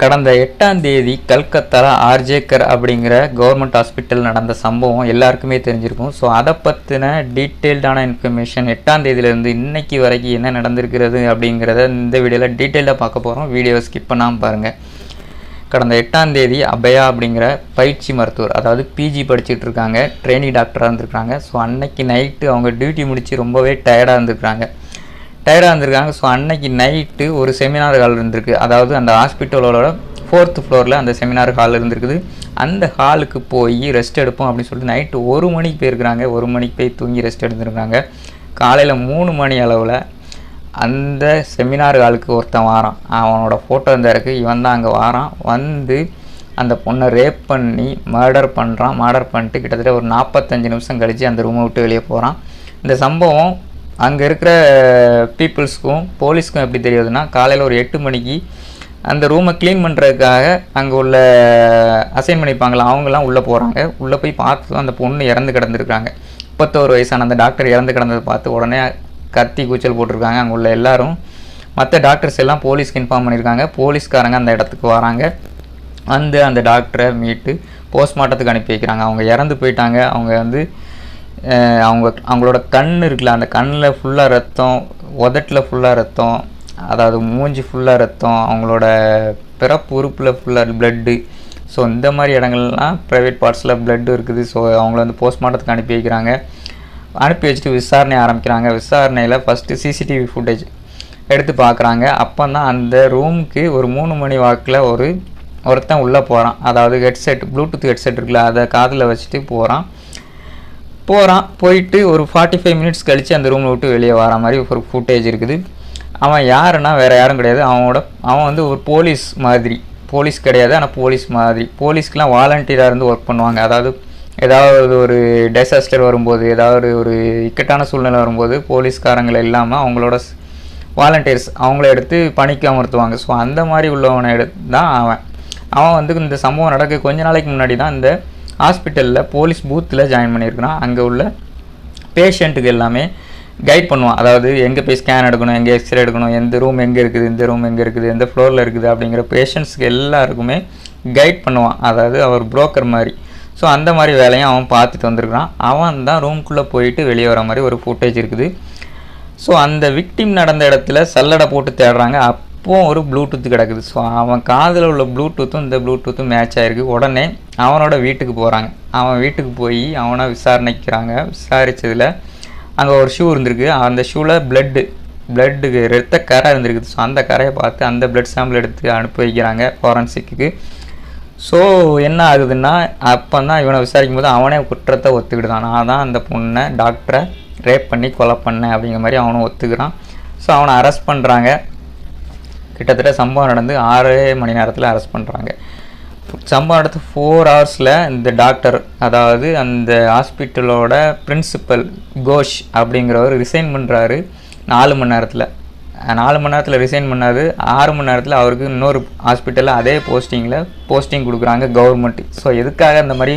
கடந்த எட்டாம் தேதி கல்கத்தாவில் ஆர்ஜேக்கர் அப்படிங்கிற கவர்மெண்ட் ஹாஸ்பிட்டல் நடந்த சம்பவம் எல்லாருக்குமே தெரிஞ்சிருக்கும். ஸோ அதை பற்றின டீட்டெயில்டான இன்ஃபர்மேஷன் எட்டாம் தேதியிலேருந்து இன்னைக்கு வரைக்கும் என்ன நடந்திருக்கிறது அப்படிங்கிறத இந்த வீடியோவில் டீட்டெயிலாக பார்க்க போகிறோம் வீடியோவை ஸ்கிப் பண்ணாமல் பாருங்கள் கடந்த எட்டாம் தேதி அபயா அப்படிங்கிற பயிற்சி மருத்துவர் அதாவது பிஜி படிச்சுட்டு இருக்காங்க ட்ரெயினி டாக்டராக இருந்திருக்காங்க. ஸோ அன்னைக்கு நைட்டு அவங்க டியூட்டி முடித்து ரொம்பவே டயர்டாக இருந்திருக்காங்க. டயர்டாக இருந்திருக்காங்க. ஸோ அன்னைக்கு நைட்டு ஒரு செமினார் ஹால் இருந்திருக்கு. அதாவது அந்த ஹாஸ்பிட்டலோட ஃபோர்த்து ஃப்ளோரில் அந்த செமினார் ஹால் இருந்திருக்குது. அந்த ஹாலுக்கு போய் ரெஸ்ட் எடுப்போம் அப்படின்னு சொல்லிட்டு நைட்டு ஒரு மணிக்கு போயிருக்கிறாங்க. ஒரு மணிக்கு போய் தூங்கி ரெஸ்ட் எடுத்துருக்காங்க. காலையில் மூணு மணி அளவில் அந்த செமினார் ஹாலுக்கு ஒருத்தன் வாரான். அவனோட ஃபோட்டோ இருந்தால் இருக்குது இவன் தான் அங்கே வாரான். வந்து அந்த பொண்ணை ரேப் பண்ணி மர்டர் பண்ணுறான் மர்டர் பண்ணிட்டு கிட்டத்தட்ட ஒரு நாற்பத்தஞ்சு நிமிஷம் கழித்து அந்த ரூமை விட்டு வெளியே போகிறான் இந்த சம்பவம் அங்கே இருக்கிற பீப்புள்ஸ்க்கும் போலீஸ்க்கும் எப்படி தெரியுதுன்னா காலையில் ஒரு எட்டு மணிக்கு அந்த ரூமை க்ளீன் பண்ணுறதுக்காக அங்கே உள்ள அசைன் பண்ணிப்பாங்களா அவங்கெல்லாம் உள்ளே போகிறாங்க உள்ளே போய் பார்த்து அந்த பொண்ணு இறந்து கிடந்திருக்காங்க முப்பத்தோரு வயசான அந்த டாக்டர் இறந்து கிடந்ததை பார்த்து உடனே கத்தி கூச்சல் போட்டிருக்காங்க. அங்கே உள்ள எல்லாரும் மற்ற டாக்டர்ஸ் எல்லாம் போலீஸ்க்கு இன்ஃபார்ம் பண்ணியிருக்காங்க. போலீஸ்காரங்க அந்த இடத்துக்கு வராங்க. வந்து அந்த டாக்டரை மீட்டு போஸ்ட்மார்ட்டத்துக்கு அனுப்பி வைக்கிறாங்க. அவங்க இறந்து போயிட்டாங்க. அவங்க வந்து அவங்க அவங்களோட கண் இருக்குல்ல அந்த கண்ணில் ஃபுல்லாக ரத்தம் உதட்டில் ஃபுல்லாக ரத்தம் அதாவது மூஞ்சி ஃபுல்லாக ரத்தம் அவங்களோட பிறப்பு உறுப்பில் ஃபுல்லாக பிளட்டு ஸோ இந்த மாதிரி இடங்கள்லாம் ப்ரைவேட் பார்ட்ஸில் பிளட்டு இருக்குது. ஸோ அவங்கள வந்து போஸ்ட்மார்ட்டத்துக்கு அனுப்பி வைக்கிறாங்க. அனுப்பி வச்சுட்டு விசாரணை ஆரம்பிக்கிறாங்க. விசாரணையில் ஃபஸ்ட்டு சிசிடிவி ஃபுட்டேஜ் எடுத்து பார்க்குறாங்க அப்போ தான் அந்த ரூமுக்கு ஒரு மூணு மணி வாக்கில் ஒரு ஒருத்தன் உள்ளே போகிறான் அதாவது ஹெட்செட் ப்ளூடூத் ஹெட்செட் இருக்குல்ல அதை காதில் வச்சுட்டு போகிறான் போகிறான் போயிட்டு ஒரு ஃபார்ட்டி ஃபைவ் மினிட்ஸ் கழித்து அந்த ரூமில் விட்டு வெளியே வர மாதிரி ஒரு ஃபுட்டேஜ் இருக்குது. அவன் யாருன்னா வேறு யாரும் கிடையாது. அவனோட அவன் வந்து ஒரு போலீஸ் மாதிரி. போலீஸ் கிடையாது ஆனால் போலீஸ் மாதிரி. போலீஸ்க்கெலாம் வாலண்டியராக இருந்து ஒர்க் பண்ணுவாங்க. அதாவது ஏதாவது ஒரு டெசாஸ்டர் வரும்போது ஏதாவது ஒரு இக்கட்டான சூழ்நிலை வரும்போது போலீஸ்காரங்களை இல்லாமல் அவங்களோட வாலண்டியர்ஸ் அவங்கள எடுத்து பணிக்கு அமர்த்துவாங்க. ஸோ அந்த மாதிரி உள்ளவனை எடுத்து தான் அவன். அவன் வந்து இந்த சம்பவம் நடக்க கொஞ்ச நாளைக்கு முன்னாடி தான் இந்த ஹாஸ்பிட்டலில் போலீஸ் பூத்தில் ஜாயின் பண்ணியிருக்கிறான் அங்கே உள்ள பேஷண்ட்டுக்கு எல்லாமே கைட் பண்ணுவான். அதாவது எங்கே போய் ஸ்கேன் எடுக்கணும் எங்கே எக்ஸ்ரே எடுக்கணும் எந்த ரூம் எங்கே இருக்குது இந்த ரூம் எங்கே இருக்குது எந்த ஃப்ளோரில் இருக்குது அப்படிங்கிற பேஷண்ட்ஸ்க்கு எல்லாருக்குமே கைட் பண்ணுவான். அதாவது அவர் புரோக்கர் மாதிரி. ஸோ அந்த மாதிரி வேலையும் அவன் பார்த்துட்டு வந்திருக்கிறான். அவன் தான் ரூம்குள்ளே போயிட்டு வெளியே வர மாதிரி ஒரு ஃபுட்டேஜ் இருக்குது. ஸோ அந்த விக்டிம் நடந்த இடத்துல சல்லடை போட்டு தேடுறாங்க. அப் அப்போ ஒரு ப்ளூடூத் கிடக்குது. ஸோ அவன் காதில் உள்ள ப்ளூடூத்தும் இந்த ப்ளூடூத்தும் மேட்ச் ஆகிருக்கு உடனே அவனோட வீட்டுக்கு போகிறாங்க அவன் வீட்டுக்கு போய் அவனை விசாரணைக்கிறாங்க. விசாரித்ததில் அங்கே ஒரு ஷூ இருந்திருக்கு. அந்த ஷூவில் பிளட்டு பிளட்டுக்கு ரத்த கரை இருந்திருக்குது. ஸோ அந்த கரையை பார்த்து அந்த பிளட் சாம்பிள் எடுத்து அனுப்பி வைக்கிறாங்க ஃபாரன்சிக்கு ஸோ என்ன ஆகுதுன்னா அப்போ தான் இவனை விசாரிக்கும் போது அவனே குற்றத்தை ஒத்துக்கிட்டான் நான் தான் அந்த பொண்ணை டாக்டரை ரேப் பண்ணி கொலை பண்ணேன் அப்படிங்கிற மாதிரி அவனும் ஒத்துக்கிறான். ஸோ அவனை அரெஸ்ட் பண்ணுறாங்க கிட்டத்தட்ட சம்பவம் நடந்து ஆறே மணி நேரத்தில் அரெஸ்ட் பண்ணுறாங்க சம்பவம் நடந்து ஃபோர் ஹவர்ஸில் இந்த டாக்டர் அதாவது அந்த ஹாஸ்பிட்டலோட பிரின்சிபல் கோஷ் அப்படிங்கிறவர் ரிசைன் பண்ணுறாரு நாலு மணி நேரத்தில். நாலு மணி நேரத்தில் ரிசைன் பண்ணாது ஆறு மணி நேரத்தில் அவருக்கு இன்னொரு ஹாஸ்பிட்டலில் அதே போஸ்டிங்கில் போஸ்டிங் கொடுக்குறாங்க கவர்மெண்ட் ஸோ எதுக்காக அந்த மாதிரி?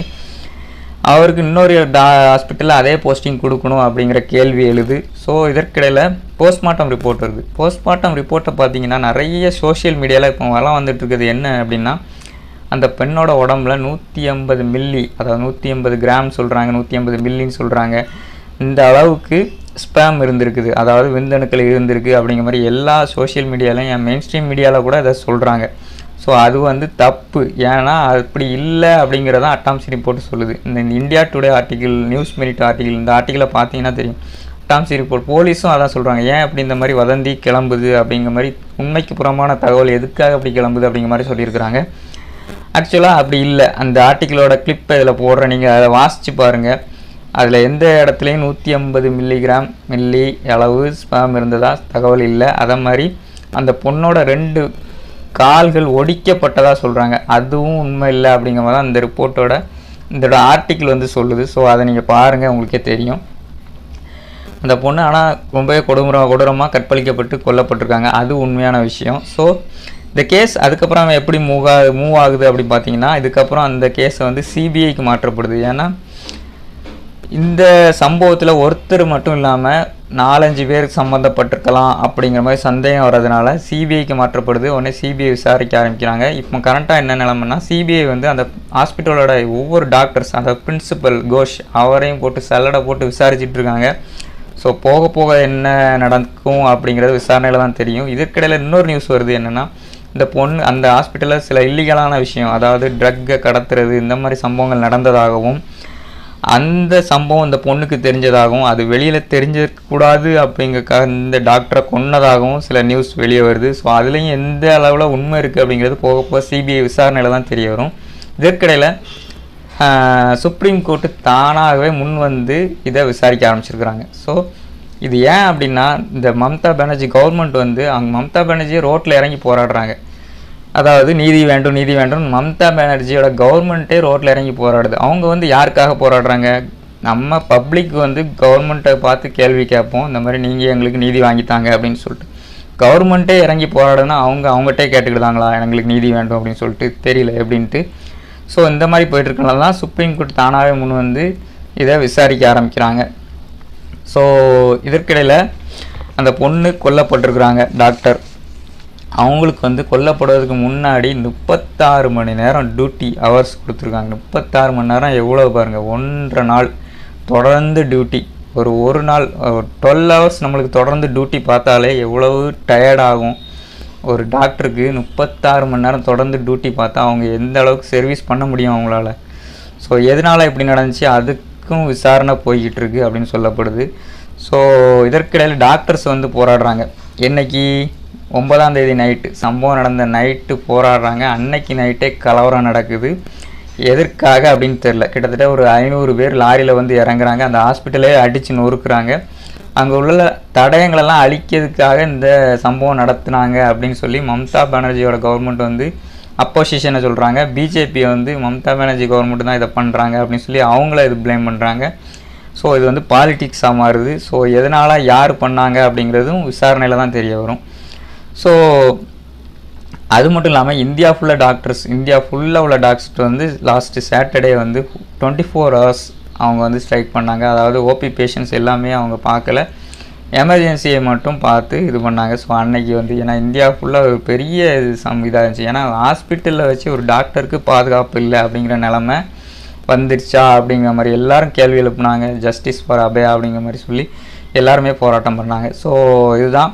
அவருக்கு இன்னொரு டா ஹாஸ்பிட்டலில் அதே போஸ்டிங் கொடுக்கணும் அப்படிங்கிற கேள்வி எழுது. ஸோ இதற்கிடையில் போஸ்ட்மார்ட்டம் ரிப்போர்ட் வருது. போஸ்ட்மார்ட்டம் ரிப்போர்ட்டை பார்த்தீங்கன்னா நிறைய சோஷியல் மீடியாவில் இப்போ வரலாம் வந்துட்டு இருக்குது என்ன அப்படின்னா அந்த பெண்ணோட உடம்புல நூற்றி ஐம்பது மில்லி அதாவது நூற்றி ஐம்பது கிராம் சொல்கிறாங்க நூற்றி ஐம்பது மில்லின்னு சொல்கிறாங்க இந்த அளவுக்கு ஸ்பேம் இருந்திருக்குது. அதாவது விந்தணுக்கள் இருந்திருக்கு அப்படிங்கிற மாதிரி எல்லா சோஷியல் மீடியாலையும் என் மெயின் ஸ்ட்ரீம் மீடியாவில் கூட இதை சொல்கிறாங்க ஸோ அது வந்து தப்பு. ஏன்னா அப்படி இல்லை அப்படிங்கிறத அட்டாம்சி ரிப்போர்ட் சொல்லுது. இந்த India today article news minute article இந்த ஆர்டிகிளை பார்த்தீங்கன்னா தெரியும். அட்டாம்சி ரிப்போர்ட் போலீஸும் அதான் சொல்கிறாங்க ஏன் அப்படி இந்த மாதிரி வதந்தி கிளம்புது அப்படிங்கிற மாதிரி உண்மைக்கு புறமான தகவல் எதுக்காக அப்படி கிளம்புது அப்படிங்கிற மாதிரி சொல்லியிருக்கிறாங்க. ஆக்சுவலாக அப்படி இல்லை. அந்த ஆர்டிக்கிளோட கிளிப்பை இதில் போடுற நீங்கள் அதை வாசித்து பாருங்கள் அதில் எந்த இடத்துலையும் நூற்றி ஐம்பது மில்லிகிராம் மில்லி அளவு ஸ்பேம் இருந்ததாக தகவல் இல்லை. அதை மாதிரி அந்த பொண்ணோட ரெண்டு கால்கள் ஒடிக்கப்பட்டதாக சொல்கிறாங்க அதுவும் உண்மை இல்லை அப்படிங்கிற மாதிரி தான் அந்த ரிப்போர்ட்டோட இதோட ஆர்டிக்கிள் வந்து சொல்லுது. ஸோ அதை நீங்கள் பாருங்கள் உங்களுக்கே தெரியும். அந்த பொண்ணு ஆனால் ரொம்பவே கொடூர கொடூரமாக கற்பழிக்கப்பட்டு கொல்லப்பட்டிருக்காங்க. அது உண்மையான விஷயம். ஸோ இந்த கேஸ் அதுக்கப்புறம் அவன் எப்படி மூவ் ஆ மூவ் ஆகுது அப்படின்னு பார்த்தீங்கன்னா இதுக்கப்புறம் அந்த கேஸை வந்து சிபிஐக்கு மாற்றப்படுது. ஏன்னா இந்த சம்பவத்தில் ஒருத்தர் மட்டும் இல்லாமல் நாலஞ்சு பேர் சம்மந்தப்பட்டிருக்கலாம் அப்படிங்கிற மாதிரி சந்தேகம் வர்றதுனால சிபிஐக்கு மாற்றப்படுது. உடனே சிபிஐ விசாரிக்க ஆரம்பிக்கிறாங்க. இப்போ கரண்ட்டாக என்ன நிலமைன்னா சிபிஐ வந்து அந்த ஹாஸ்பிட்டலோட ஒவ்வொரு டாக்டர்ஸ் அந்த பிரின்சிபல் கோஷ் அவரையும் போட்டு சல்லடை போட்டு விசாரிச்சுட்டு இருக்காங்க. ஸோ போக போக என்ன நடக்கும் அப்படிங்கிறது விசாரணையில் தான் தெரியும். இதற்கிடையில் இன்னொரு நியூஸ் வருது என்னென்னா இந்த பொண்ணு அந்த ஹாஸ்பிட்டலில் சில இல்லீகலான விஷயம் அதாவது ட்ரக்கை கடத்துறது இந்த மாதிரி சம்பவங்கள் நடந்ததாகவும் அந்த சம்பவம் இந்த பொண்ணுக்கு தெரிஞ்சதாகவும் அது வெளியில் தெரிஞ்சிருக்கக்கூடாது அப்படிங்கிறக்காக இந்த டாக்டரை கொன்னதாகவும் சில நியூஸ் வெளியே வருது. ஸோ அதுலேயும் எந்த அளவில் உண்மை இருக்குது அப்படிங்கிறது போக போக சிபிஐ விசாரணையில் தான் தெரிய வரும். இதற்கிடையில் சுப்ரீம் கோர்ட்டு தானாகவே முன் வந்து இதை விசாரிக்க ஆரம்பிச்சிருக்கிறாங்க. ஸோ இது ஏன் அப்படின்னா இந்த மம்தா பானர்ஜி கவர்மெண்ட் வந்து அவங்க மம்தா பானர்ஜி ரோட்டில் இறங்கி போராடுறாங்க. அதாவது நீதி வேண்டும் நீதி வேண்டும் மம்தா பானர்ஜியோட கவர்மெண்ட்டே ரோட்டில் இறங்கி போராடுது. அவங்க வந்து யாருக்காக போராடுறாங்க? நம்ம பப்ளிக் வந்து கவர்மெண்ட்டை பார்த்து கேள்வி கேட்போம். இந்த மாதிரி நீங்கள் எங்களுக்கு நீதி வாங்கித்தாங்க அப்படின்னு சொல்லிட்டு. கவர்மெண்ட்டே இறங்கி போராடுனா அவங்க அவங்ககிட்டே கேட்டுக்கிட்டாங்களா எங்களுக்கு நீதி வேண்டும் அப்படின்னு சொல்லிட்டு தெரியல எப்படின்ட்டு. ஸோ இந்த மாதிரி போயிட்டுருக்கனால தான் சுப்ரீம் கோர்ட் தானாகவே முன் வந்து இதை விசாரிக்க ஆரம்பிக்கிறாங்க. ஸோ இதற்கிடையில் அந்த பொண்ணு கொல்லப்பட்டிருக்கிறாங்க டாக்டர் அவங்களுக்கு வந்து கொல்லப்படுவதற்கு முன்னாடி முப்பத்தாறு மணி நேரம் டியூட்டி ஹவர்ஸ் கொடுத்துருக்காங்க. முப்பத்தாறு மணி நேரம் எவ்வளோ பாருங்கள் ஒன்றரை நாள் தொடர்ந்து டியூட்டி ஒரு ஒரு நாள் டுவெல் ஹவர்ஸ் நம்மளுக்கு தொடர்ந்து டியூட்டி பார்த்தாலே எவ்வளவு டயர்டாகும் ஒரு டாக்டருக்கு முப்பத்தாறு மணி நேரம் தொடர்ந்து டியூட்டி பார்த்தா அவங்க எந்த அளவுக்கு சர்வீஸ் பண்ண முடியும் அவங்களால. ஸோ எதனால் இப்படி நடந்துச்சு? அதுக்கும் விசாரணை போய்கிட்டு இருக்கு அப்படின்னு சொல்லப்படுது. ஸோ இதற்கிடையில் டாக்டர்ஸ் வந்து போராடுறாங்க. என்னைக்கு? ஒன்பதாம் தேதி நைட்டு சம்பவம் நடந்த நைட்டு போராடுறாங்க. அன்னைக்கு நைட்டே கலவரம் நடக்குது. எதற்காக அப்படின்னு தெரில கிட்டத்தட்ட ஒரு ஐநூறு பேர் லாரியில் வந்து இறங்குறாங்க. அந்த ஹாஸ்பிட்டலே அடித்து நொறுக்குறாங்க. அங்கே உள்ள தடயங்களெல்லாம் அழிக்கிறதுக்காக இந்த சம்பவம் நடத்துனாங்க அப்படின்னு சொல்லி மம்தா பானர்ஜியோட கவர்மெண்ட் வந்து அப்போசிஷனை சொல்கிறாங்க பிஜேபியை வந்து மம்தா பானர்ஜி கவர்மெண்ட் தான் இதை பண்ணுறாங்க அப்படின்னு சொல்லி அவங்கள இது ப்ளேம் பண்ணுறாங்க ஸோ இது வந்து பாலிட்டிக்ஸாக மாறுது. ஸோ எதனால் யார் பண்ணாங்க அப்படிங்கிறதும் விசாரணையில் தான் தெரிய வரும். ஸோ அது மட்டும் இல்லாமல் இந்தியா ஃபுல்லாக டாக்டர்ஸ் இந்தியா ஃபுல்லாக உள்ள டாக்டர்ஸ் வந்து லாஸ்ட்டு சாட்டர்டே வந்து டுவெண்ட்டி ஃபோர் ஹவர்ஸ் அவங்க வந்து ஸ்ட்ரைக் பண்ணாங்க. அதாவது ஓபி பேஷண்ட்ஸ் எல்லாமே அவங்க பார்க்கல. எமர்ஜென்சியை மட்டும் பார்த்து இது பண்ணாங்க. ஸோ அன்னைக்கு வந்து ஏன்னா இந்தியா ஃபுல்லாக ஒரு பெரிய சம் இதாக இருந்துச்சு. ஏன்னா ஹாஸ்பிட்டலில் வச்சு ஒரு டாக்டருக்கு பாதுகாப்பு இல்லை அப்படிங்கிற நிலமை வந்துருச்சா அப்படிங்கிற மாதிரி எல்லாரும் கேள்வி எழுப்புனாங்க. ஜஸ்டிஸ் ஃபார் அபே அப்படிங்கிற மாதிரி சொல்லி எல்லாருமே போராட்டம் பண்ணாங்க. ஸோ இதுதான்.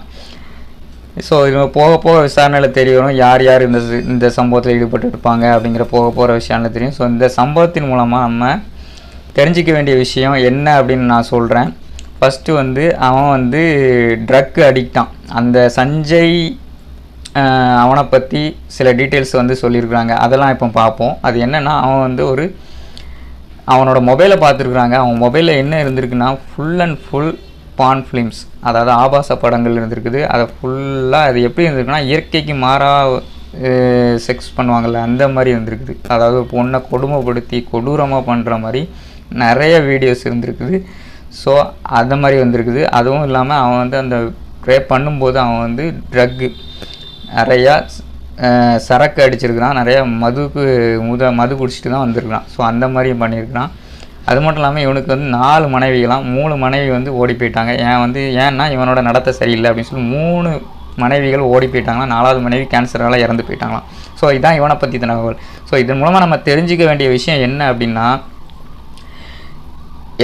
ஸோ இது போக போக விசாரணையில் தெரிய வரும். யார் யார் இந்த இந்த சம்பவத்தில் ஈடுபட்டு இருப்பாங்க அப்படிங்கிற போக போகிற விஷயம்ல தெரியும். ஸோ இந்த சம்பவத்தின் மூலமாக நம்ம தெரிஞ்சிக்க வேண்டிய விஷயம் என்ன அப்படின்னு நான் சொல்கிறேன் ஃபஸ்ட்டு வந்து அவன் வந்து ட்ரக் அடிக்டான் அந்த சஞ்சய் அவனை பற்றி சில டீட்டெயில்ஸ் வந்து சொல்லியிருக்கிறாங்க. அதெல்லாம் இப்போ பார்ப்போம். அது என்னென்னா அவன் வந்து ஒரு அவனோட மொபைலை பார்த்துருக்குறாங்க. அவன் மொபைலில் என்ன இருந்திருக்குன்னா full and full porn films அதாவது ஆபாச படங்கள் இருந்திருக்குது. அதை ஃபுல்லாக அது எப்படி இருந்திருக்குன்னா இயற்கைக்கு மாறாக செக்ஸ் பண்ணுவாங்கள்ல அந்த மாதிரி இருந்திருக்குது. அதாவது பொண்ணை கொடுமைப்படுத்தி கொடூரமாக பண்ணுற மாதிரி நிறைய வீடியோஸ் இருந்திருக்குது. ஸோ அந்த மாதிரி வந்திருக்குது. அதுவும் இல்லாமல் அவன் வந்து அந்த ரேப் பண்ணும்போது அவன் வந்து ட்ரக்கு நிறையா சரக்கு அடிச்சிருக்கிறான். நிறையா மதுக்கு முத மது குடிச்சிட்டு தான் வந்திருக்கிறான். ஸோ அந்த மாதிரியும் பண்ணியிருக்கிறான். அது மட்டும் இல்லாமல் இவனுக்கு வந்து நாலு மனைவிகளாம் மூணு மனைவி வந்து ஓடி போயிட்டாங்க. ஏன் வந்து ஏன்னா இவனோட நடத்தை சரியில்லை அப்படின்னு சொல்லி மூணு மனைவிகள் ஓடி போயிட்டாங்களாம் நாலாவது மனைவி கேன்சரால் இறந்து போயிட்டாங்களாம். ஸோ இதான் இவனை பற்றி தகவல். ஸோ இதன் மூலமாக நம்ம தெரிஞ்சுக்க வேண்டிய விஷயம் என்ன அப்படின்னா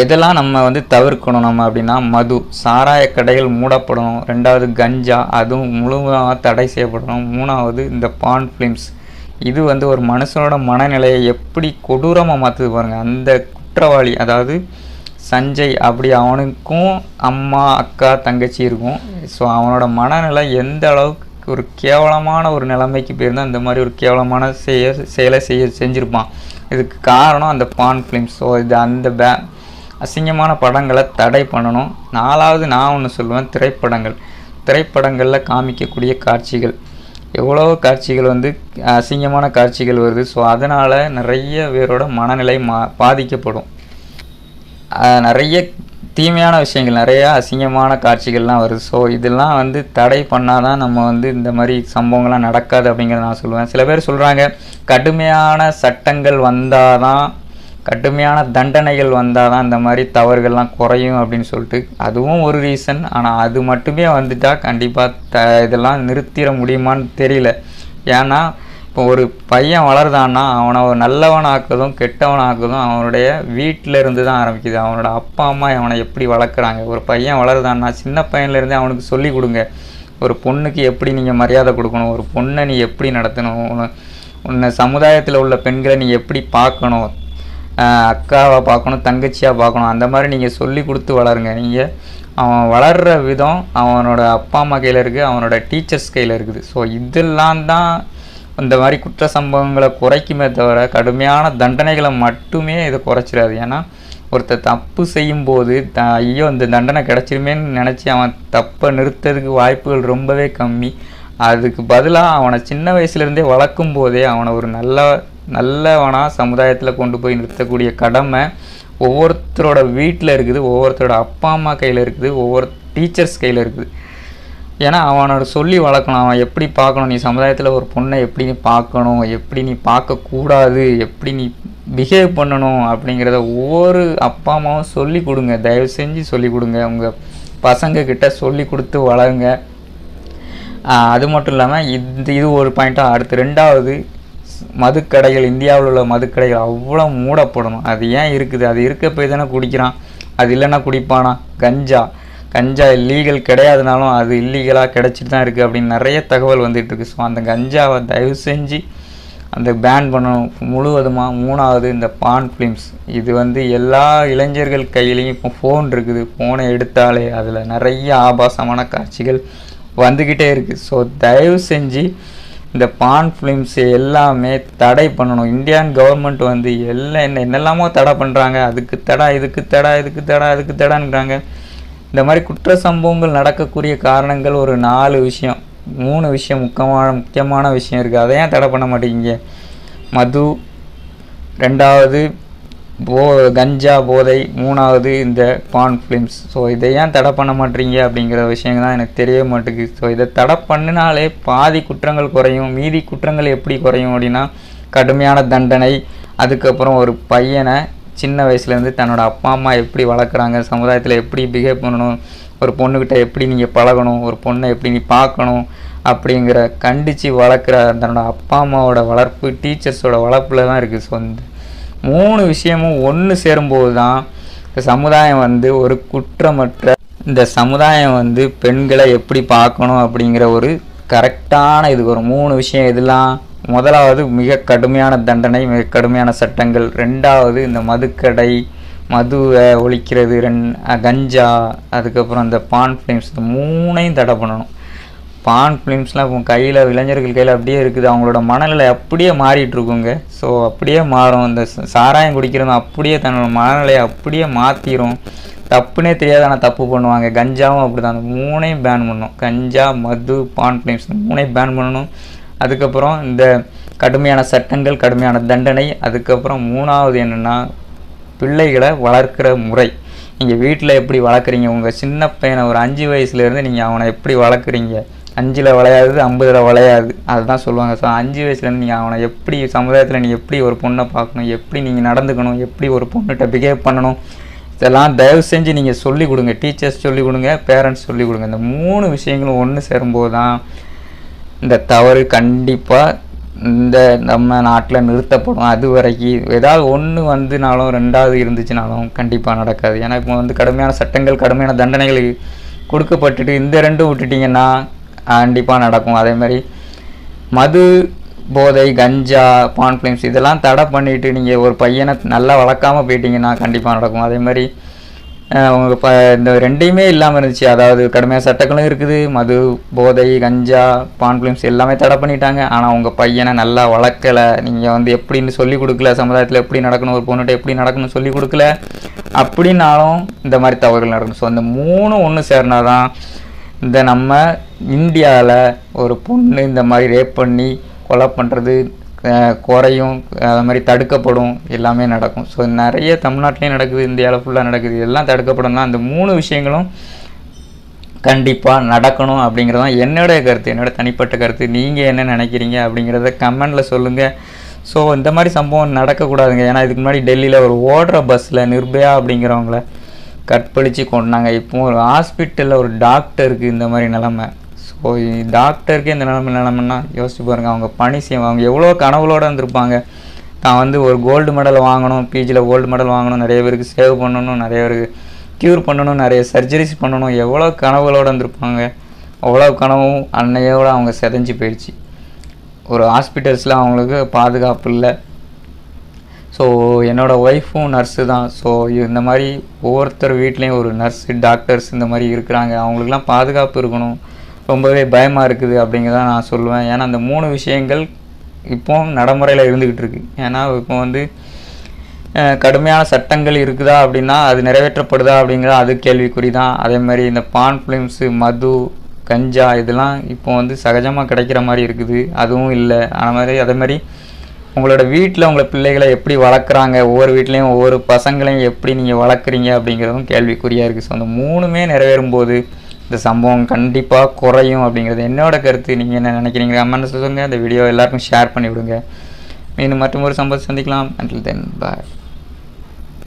எதெல்லாம் நம்ம வந்து தவிர்க்கணும் நம்ம அப்படின்னா மது சாராய கடைகள் மூடப்படணும் ரெண்டாவது கஞ்சா அதுவும் முழுமையாக தடை செய்யப்படணும் மூணாவது இந்த பான் ஃபிலிம்ஸ் இது வந்து ஒரு மனுஷனோட மனநிலையை எப்படி கொடூரமாக மாற்றுது பாருங்கள் அந்த குற்றவாளி அதாவது சஞ்சய் அப்படி அவனுக்கும் அம்மா அக்கா தங்கச்சி இருக்கும். ஸோ அவனோட மனநிலை எந்த அளவுக்கு ஒரு கேவலமான ஒரு நிலைமைக்கு போயிருந்தால் இந்த மாதிரி ஒரு கேவலமான செய்ய செயலை செய்ய செஞ்சுருப்பான். இதுக்கு காரணம் அந்த பான் ஃபிலிம்ஸ் ஸோ இது அந்த பே அசிங்கமான படங்களை தடை பண்ணணும். நாலாவது நான் ஒன்று சொல்லுவேன் திரைப்படங்கள். திரைப்படங்களில் காமிக்கக்கூடிய காட்சிகள். எவ்வளோ காட்சிகள் வந்து அசிங்கமான காட்சிகள் வருது. ஸோ அதனால் நிறைய பேரோட மனநிலை மா பாதிக்கப்படும். நிறைய தீமையான விஷயங்கள் நிறையா அசிங்கமான காட்சிகள்லாம் வருது. ஸோ இதெல்லாம் வந்து தடை பண்ணால் தான் நம்ம வந்து இந்த மாதிரி சம்பவங்கள்லாம் நடக்காது அப்படிங்கிறத நான் சொல்லுவேன். சில பேர் சொல்கிறாங்க கடுமையான சட்டங்கள் வந்தால் தான் கடுமையான தண்டனைகள் வந்தால் தான் இந்த மாதிரி தவறுகள்லாம் குறையும் அப்படின்னு சொல்லிட்டு. அதுவும் ஒரு ரீசன் ஆனால் அது மட்டுமே வந்துட்டா கண்டிப்பாக த இதெல்லாம் நிறுத்திட முடியுமான்னு தெரியல. ஏன்னா இப்போ ஒரு பையன் வளருதான்னா அவனை ஒரு நல்லவனாக்குறதும் கெட்டவனாக்குறதும் அவனுடைய வீட்டில் இருந்து தான் ஆரம்பிக்குது. அவனோட அப்பா அம்மா அவனை எப்படி வளர்க்குறாங்க? ஒரு பையன் வளருதான்னா சின்ன பையன்லேருந்தே அவனுக்கு சொல்லி கொடுங்க. ஒரு பொண்ணுக்கு எப்படி நீங்கள் மரியாதை கொடுக்கணும்? ஒரு பொண்ணை நீ எப்படி நடத்தணும்? உன்னை உன்னை சமுதாயத்தில் உள்ள பெண்களை நீ எப்படி பார்க்கணும்? அக்காவை பார்க்கணும் தங்கச்சியாக பார்க்கணும். அந்த மாதிரி நீங்கள் சொல்லி கொடுத்து வளருங்க. நீங்கள் அவன் வளர்கிற விதம் அவனோட அப்பா அம்மா கையில் இருக்குது அவனோட டீச்சர்ஸ் கையில் இருக்குது. ஸோ இதெல்லாம் தான் இந்த மாதிரி குற்ற சம்பவங்களை குறைக்குமே தவிர கடுமையான தண்டனைகளை மட்டுமே இதை குறைச்சிடாது. ஏன்னா ஒருத்தர் தப்பு செய்யும்போது த ஐயோ இந்த தண்டனை கிடச்சிருமேன்னு நினச்சி அவன் தப்பை நிறுத்துறதுக்கு வாய்ப்புகள் ரொம்பவே கம்மி. அதுக்கு பதிலாக அவனை சின்ன வயசுலேருந்தே வளர்க்கும் போதே அவனை ஒரு நல்ல நல்லவனாக சமுதாயத்தில் கொண்டு போய் நிறுத்தக்கூடிய கடமை ஒவ்வொருத்தரோட வீட்டில் இருக்குது ஒவ்வொருத்தரோட அப்பா அம்மா கையில் இருக்குது ஒவ்வொரு டீச்சர்ஸ் கையில் இருக்குது. ஏன்னா அவனோட சொல்லி வளர்க்கணும் அவன் எப்படி பார்க்கணும் நீ சமுதாயத்தில் ஒரு பொண்ணை எப்படி நீ பார்க்கணும் எப்படி நீ பார்க்கக்கூடாது எப்படி நீ பிஹேவ் பண்ணணும் அப்படிங்கிறத ஒவ்வொரு அப்பா அம்மாவும் சொல்லி கொடுங்க தயவு செஞ்சு சொல்லி கொடுங்க. உங்கள் பசங்கக்கிட்ட சொல்லி கொடுத்து வளருங்க. அது மட்டும் இல்லாமல் இது இது ஒரு பாயிண்ட்டாக அடுத்து ரெண்டாவது மதுக்கடைகள் இந்தியாவில் உள்ள மதுக்கடைகள் அவ்வளோ மூடப்படணும். அது ஏன் இருக்குது? அது இருக்க போய் தானே குடிக்கிறான். அது இல்லைன்னா குடிப்பானா? கஞ்சா. கஞ்சா இல்லீகல் கிடையாதுனாலும் அது இல்லீகலாக கிடச்சிட்டு தான் இருக்குது அப்படின்னு நிறைய தகவல் வந்துட்டு இருக்கு. ஸோ அந்த கஞ்சாவை தயவு செஞ்சு அந்த பேன் பண்ணணும். முழுவதுமாக மூணாவது இந்த பான் ஃபிலிம்ஸ் இது வந்து எல்லா இளைஞர்கள் கையிலையும் இப்போ ஃபோன் இருக்குது. ஃபோனை எடுத்தாலே அதில் நிறைய ஆபாசமான காட்சிகள் வந்துக்கிட்டே இருக்குது ஸோ தயவு செஞ்சு இந்த பான் ஃபிலிம்ஸ் எல்லாமே தடை பண்ணணும். இந்தியன் கவர்மெண்ட் வந்து எல்லாம் என்ன என்னெல்லாமோ தடை பண்ணுறாங்க அதுக்கு தடா இதுக்கு தடா இதுக்கு தடா அதுக்கு தடைன்றாங்க. இந்த மாதிரி குற்ற சம்பவங்கள் நடக்கக்கூடிய காரணங்கள் ஒரு நாலு விஷயம். மூணு விஷயம் முக்கியமான முக்கியமான விஷயம் இருக்குது அதை ஏன் தடை பண்ண மாட்டேங்கிங்க மது. ரெண்டாவது போ கஞ்சா போதை மூணாவது இந்த பான் ஃபிலிம்ஸ் ஸோ இதை ஏன் தடை பண்ண மாட்டீங்க அப்படிங்கிற விஷயம் தான் எனக்கு தெரிய மாட்டேங்குது. ஸோ இதை தடை பண்ணினாலே பாதி குற்றங்கள் குறையும் மீதி குற்றங்கள் எப்படி குறையும் அப்படின்னா கடுமையான தண்டனை அதுக்கப்புறம் ஒரு பையனை சின்ன வயசுலேருந்து தன்னோட அப்பா அம்மா எப்படி வளர்க்குறாங்க சமுதாயத்தில் எப்படி பிஹேவ் பண்ணணும் ஒரு பொண்ணுக்கிட்ட எப்படி நீங்கள் பழகணும் ஒரு பொண்ணை எப்படி நீ பார்க்கணும் அப்படிங்கிற கண்டித்து வளர்க்குற தன்னோட அப்பா அம்மாவோட வளர்ப்பு டீச்சர்ஸோட வளர்ப்பில் தான் இருக்குது ஸோ இந்த மூணு விஷயமும் ஒன்று சேரும்போது தான் இந்த சமுதாயம் வந்து ஒரு குற்றமற்ற இந்த சமுதாயம் வந்து பெண்களை எப்படி பார்க்கணும் அப்படிங்கிற ஒரு கரெக்டான இது ஒரு மூணு விஷயம் இதெல்லாம் முதலாவது மிக கடுமையான தண்டனை மிக கடுமையான சட்டங்கள். ரெண்டாவது இந்த மதுக்கடை மதுவை ஒழிக்கிறது ரெண் கஞ்சா அதுக்கப்புறம் இந்த பான் ஃபிலிம்ஸ் இந்த மூணையும் தடை பண்ணணும். பான் ஃபிலிம்ஸ்லாம் இப்போ கையில் இளைஞர்கள் கையில் அப்படியே இருக்குது. அவங்களோட மனநிலை அப்படியே மாறிட்டுருக்குங்க ஸோ அப்படியே மாறும். இந்த சாராயம் குடிக்கிறவங்க அப்படியே தன்னோட மனநிலையை அப்படியே மாற்றிடும் தப்புனே தெரியாத ஆனால் தப்பு பண்ணுவாங்க. கஞ்சாவும் அப்படி தான் அந்த மூணையும் பேன் பண்ணணும் கஞ்சா மது பான் ஃபிலிம்ஸ் மூணையும் பேன் பண்ணணும். அதுக்கப்புறம் இந்த கடுமையான சட்டங்கள் கடுமையான தண்டனை அதுக்கப்புறம் மூணாவது என்னென்னா பிள்ளைகளை வளர்க்குற முறை. நீங்கள் வீட்டில் எப்படி வளர்க்குறீங்க? உங்கள் சின்ன பையனை ஒரு அஞ்சு வயசுலேருந்து நீங்கள் அவனை எப்படி வளர்க்குறீங்க? அஞ்சில் விளையாது ஐம்பதில் விளையாது. அதுதான் சொல்லுவாங்க. ஸோ அஞ்சு வயசுலேருந்து நீங்கள் அவனை எப்படி சமுதாயத்தில் நீ எப்படி ஒரு பொண்ணை பார்க்கணும் எப்படி நீங்கள் நடந்துக்கணும் எப்படி ஒரு பொண்ணுகிட்ட பிஹேவ் பண்ணணும் இதெல்லாம் தயவு செஞ்சு நீங்கள் சொல்லிக் கொடுங்க. டீச்சர்ஸ் சொல்லிக் கொடுங்க பேரண்ட்ஸ் சொல்லிக் கொடுங்க. இந்த மூணு விஷயங்களும் ஒன்று சேரும்போது தான் இந்த தவறு கண்டிப்பாக இந்த நம்ம நாட்டில் நிறுத்தப்படும். அது வரைக்கும் ஏதாவது ஒன்று வந்துனாலும் ரெண்டாவது இருந்துச்சுனாலும் கண்டிப்பாக நடக்காது. ஏன்னா இப்போ வந்து கடுமையான சட்டங்கள் கடுமையான தண்டனைகள் கொடுக்கப்பட்டுட்டு இந்த ரெண்டும் விட்டுட்டிங்கன்னா கண்டிப்பாக நடக்கும். அதே மாதிரி மது போதை கஞ்சா பான் ஃபிலிம்ஸ் இதெல்லாம் தடை பண்ணிவிட்டு நீங்கள் ஒரு பையனை நல்லா வளர்க்காமல் போயிட்டீங்கன்னா கண்டிப்பாக நடக்கும். அதே மாதிரி அஹ் ப இந்த ரெண்டையுமே இல்லாமல் இருந்துச்சு. அதாவது கடுமையாக சட்டங்களும் இருக்குது. மது போதை கஞ்சா பான் ஃபிலிம்ஸ் எல்லாமே தடை பண்ணிட்டாங்க. ஆனால் உங்கள் பையனை நல்லா வளர்க்கலை. நீங்கள் வந்து எப்படின்னு சொல்லி கொடுக்கல. சமுதாயத்தில் எப்படி நடக்கணும்? ஒரு பொண்ணுகிட்ட எப்படி நடக்கணும் சொல்லி கொடுக்கல. அப்படின்னாலும் இந்த மாதிரி தவறுகள் நடக்கும். ஸோ அந்த மூணு ஒன்று சேர்னாதான் இந்த நம்ம இந்தியாவில் ஒரு பொண்ணு இந்த மாதிரி ரேப் பண்ணி கொலை பண்ணுறது குறையும் அது மாதிரி தடுக்கப்படும் எல்லாமே நடக்கும். ஸோ நிறைய தமிழ்நாட்டிலையும் நடக்குது இந்தியாவில் ஃபுல்லாக நடக்குது. இதெல்லாம் தடுக்கப்படணும்னா அந்த மூணு விஷயங்களும் கண்டிப்பாக நடக்கணும் அப்படிங்கிறது தான் என்னுடைய கருத்து என்னோட தனிப்பட்ட கருத்து. நீங்கள் என்ன நினைக்கிறீங்க அப்படிங்கிறத கமெண்டில் சொல்லுங்கள் ஸோ இந்த மாதிரி சம்பவம் நடக்கக்கூடாதுங்க. ஏன்னா இதுக்கு முன்னாடி டெல்லியில் ஒரு ஓடுற பஸ்ஸில் நிர்பயா அப்படிங்கிறவங்கள கற்பழித்து கொண்டாங்க. இப்போ ஒரு ஹாஸ்பிட்டலில் ஒரு டாக்டருக்கு இந்த மாதிரி நிலமை. ஸோ டாக்டருக்கே இந்த நிலமை நிலமைன்னா யோசிச்சு பாருங்கள் அவங்க பணி செய்வாங்க அவங்க எவ்வளோ கனவுகளோடு இருந்திருப்பாங்க. நான் வந்து ஒரு கோல்டு மெடல் வாங்கணும் பிஜியில் கோல்டு மெடல் வாங்கணும் நிறைய பேருக்கு சேவ் பண்ணணும் நிறைய பேருக்கு க்யூர் பண்ணணும் நிறைய சர்ஜரிஸ் பண்ணணும். எவ்வளோ கனவுகளோடு இருந்திருப்பாங்க. அவ்வளோ கனவும் அன்னையோடு அவங்க செதஞ்சு போயிடுச்சு. ஒரு ஹாஸ்பிட்டல்ஸில் அவங்களுக்கு பாதுகாப்பு இல்லை. ஸோ என்னோடய ஒய்ஃபும் நர்ஸு தான். ஸோ இந்த மாதிரி ஒவ்வொருத்தர் வீட்லேயும் ஒரு நர்ஸு டாக்டர்ஸ் இந்த மாதிரி இருக்கிறாங்க. அவங்களுக்குலாம் பாதுகாப்பு இருக்கணும். ரொம்பவே பயமாக இருக்குது அப்படிங்கிறத நான் சொல்லுவேன். ஏன்னா அந்த மூணு விஷயங்கள் இப்போ நடைமுறையில் இருந்துக்கிட்டு இருக்கு. ஏன்னா இப்போ வந்து கடுமையான சட்டங்கள் இருக்குதா அப்படின்னா அது நிறைவேற்றப்படுதா அப்படிங்கிறது அது கேள்விக்குறி தான். அதே மாதிரி இந்த பான் ஃபிலிம்ஸு மது கஞ்சா இதெல்லாம் இப்போ வந்து சகஜமாக கிடைக்கிற மாதிரி இருக்குது. அதுவும் இல்லை. அந்த மாதிரி அதே மாதிரி உங்களோட வீட்டில் உங்களை பிள்ளைகளை எப்படி வளர்க்குறாங்க? ஒவ்வொரு வீட்லேயும் ஒவ்வொரு பசங்களையும் எப்படி நீங்கள் வளர்க்குறீங்க அப்படிங்கிறதும் கேள்விக்குறியாக இருக்குது ஸோ அந்த மூணுமே நிறைவேறும் போது இந்த சம்பவம் கண்டிப்பாக குறையும் அப்படிங்கிறது. என்னோட கருத்து. நீங்கள் என்ன நினைக்கிறீங்க? கமெண்ட் சொல்லுங்கள் இந்த வீடியோ எல்லாருக்கும் ஷேர் பண்ணிவிடுங்க. மீண்டும் மற்றும் ஒரு சம்பவம் சந்திக்கலாம். Until தென் பாய்